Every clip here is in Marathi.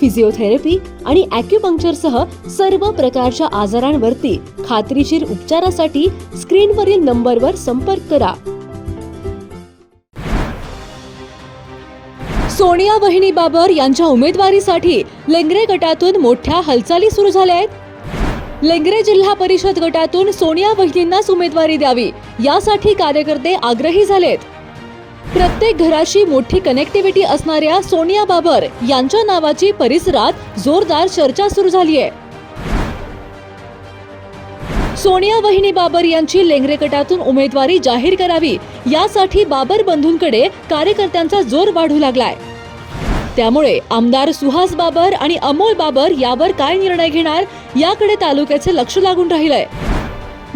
फिजिओथेरपी आणि अॅक्युपंक्चरसह सर्व प्रकारच्या आजारांवरती खात्रीशीर उपचारासाठी स्क्रीनवरील नंबरवर संपर्क करा. सोनिया वहिनी बाबर यांच्या उमेदवारीसाठी लेंगरे गटातून मोठ्या हालचाली सुरू झाल्या आहेत. लेंगरे जिल्हा परिषद गटातून सोनिया वहिनींनाच उमेदवारी द्यावी यासाठी कार्यकर्ते आग्रही झालेत. प्रत्येक घराशी मोठी कनेक्टिव्हिटी असणाऱ्या सोनिया बाबर यांच्या नावाची परिसरात जोरदार चर्चा सुरू झाली आहे. सोनिया वहिनी बाबर यांची लेंगरे गटातून उमेदवारी जाहीर करावी यासाठी बाबर बंधूंकडे कार्यकर्त्यांचा जोर वाढू लागलाय. त्यामुळे आमदार सुहास बाबर आणि अमोल बाबर यावर काय निर्णय घेणार याकडे तालुक्याचे लक्ष लागून राहिलंय.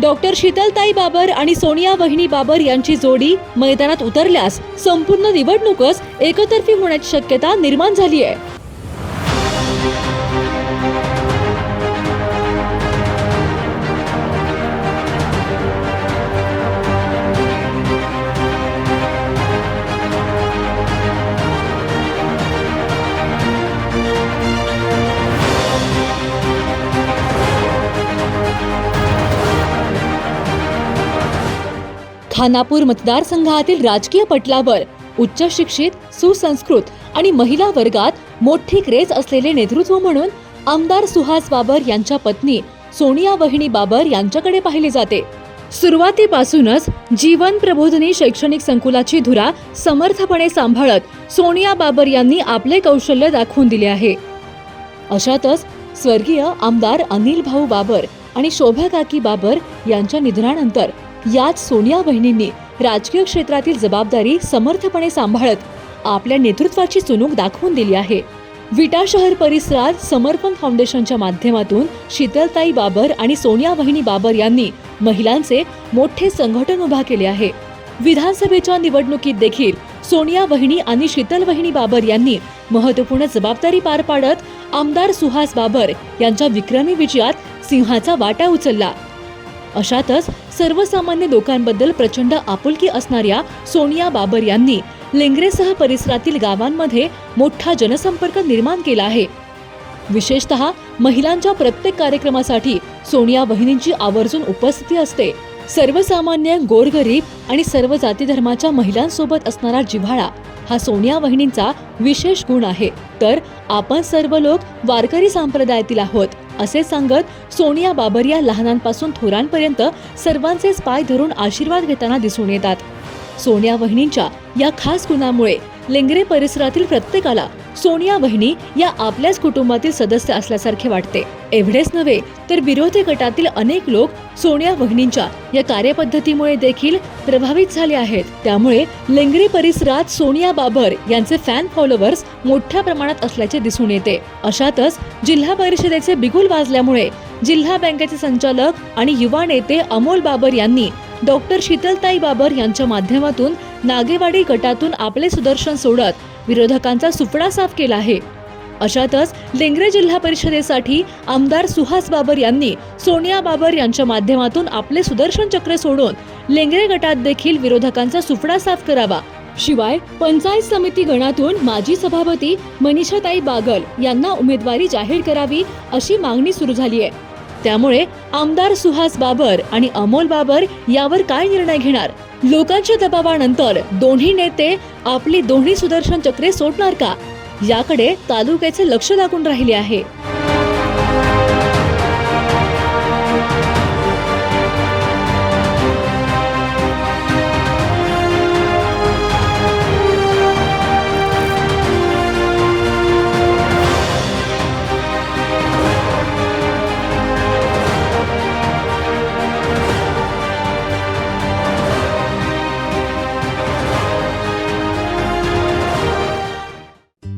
डॉक्टर शीतलताई बाबर आणि सोनिया वहिनी बाबर यांची जोडी मैदानात उतरल्यास संपूर्ण निवडणूकच एकतर्फी होण्याची शक्यता निर्माण झाली आहे. खानापूर मतदारसंघातील राजकीय पटलावर उच्च शिक्षित सुसंस्कृत आणि महिला वर्गात मोठी क्रेज असलेले नेतृत्व म्हणून आमदार सुहास बाबर यांच्या पत्नी सोनिया वहिनी बाबर यांच्याकडे पाहिले जाते. सुरुवातीपासूनच जीवन प्रबोधनी शैक्षणिक संकुलाची धुरा समर्थपणे सांभाळत सोनिया बाबर यांनी आपले कौशल्य दाखवून दिले आहे. अशातच स्वर्गीय आमदार अनिल भाऊ बाबर आणि शोभा काकी बाबर यांच्या निधनानंतर याच सोनिया बहिणींनी राजकीय क्षेत्रातील जबाबदारी समर्थपणे सांभाळत आपल्या नेतृत्वाची चुणूक दाखवून दिली आहे. विटा शहर परिसरात समर्पण फाउंडेशनच्या माध्यमातून शीतलताई बाबर आणि सोनिया वहिनी बाबर यांनी महिलांचे मोठे संघटन उभा केले आहे. विधानसभेच्या निवडणुकीत देखील सोनिया बहिणी आणि शीतल बहिणी बाबर यांनी महत्त्वपूर्ण जबाबदारी पार पाडत आमदार सुहास बाबर यांच्या विक्रमी विजयात सिंहाचा वाटा उचलला. अशातच सर्वसामान्य लोकांबद्दल प्रचंड आपुलकी असणाऱ्या सोनिया बाबर यांनी लेंगरेसह परिसरातील गावांमध्ये मोठा जनसंपर्क निर्माण केला आहे. विशेषतः महिलांच्या प्रत्येक कार्यक्रमासाठी सोनिया वहिनींची आवर्जून उपस्थिती असते. सर्वसामान्य गोरगरीब आणि सर्व जाती धर्माच्या महिलांसोबत असणारा जिव्हाळा हा सोनिया वहिनींचा विशेष गुण आहे. तर आपण सर्व लोक वारकरी संप्रदायातील आहोत. असे सांगत सोनिया बाबर या लहानांपासून थोरांपर्यंत सर्वांचेच पाय धरून आशीर्वाद घेताना दिसून येतात. सोनिया वहिनींच्या या खास गुणामुळे लेंगरे परिसरातील प्रत्येकाला सोनिया बहिणी या आपल्याच कुटुंबातील सदस्य असल्यासारखे वाटते. एवढेच नव्हे तर विरोधी गटातील अनेक लोक सोनिया बहिणींच्या या कार्यपद्धतीमुळे देखील प्रभावित झाले आहेत. त्यामुळे लेंगरे परिसरात सोनिया बाबर यांचे फॅन फॉलोअर्स मोठ्या प्रमाणात असल्याचे दिसून येते. अशातच जिल्हा परिषदेचे बिगुल वाजल्यामुळे जिल्हा बँकेचे संचालक आणि युवा नेते अमोल बाबर यांनी डॉक्टर शीतलताई बाबर यांच्या माध्यमातून नागेवाडी गटातून आपले सुदर्शन सोडत विरोधकांचा सुपडा साफ केला आहे. अशातच लेंगरे जिल्हा परिषदेसाठी आमदार सुहास बाबर यांनी सोनिया बाबर यांच्या माध्यमातून आपले सुदर्शन चक्र सोडून लेंगरे गटात देखील विरोधकांचा सुफडा साफ करावा. शिवाय पंचायत समिती गणातून माजी सभापती मनीषाताई बागल यांना उमेदवारी जाहीर करावी अशी मागणी सुरू झाली आहे. त्यामुळे आमदार सुहास बाबर आणि अमोल बाबर यावर काय निर्णय घेणार? लोकांच्या दबावानंतर दोन्ही नेते आपली दोन्ही सुदर्शन चक्रे सोडणार का? याकडे तालुक्याचे लक्ष लागून राहिले आहे.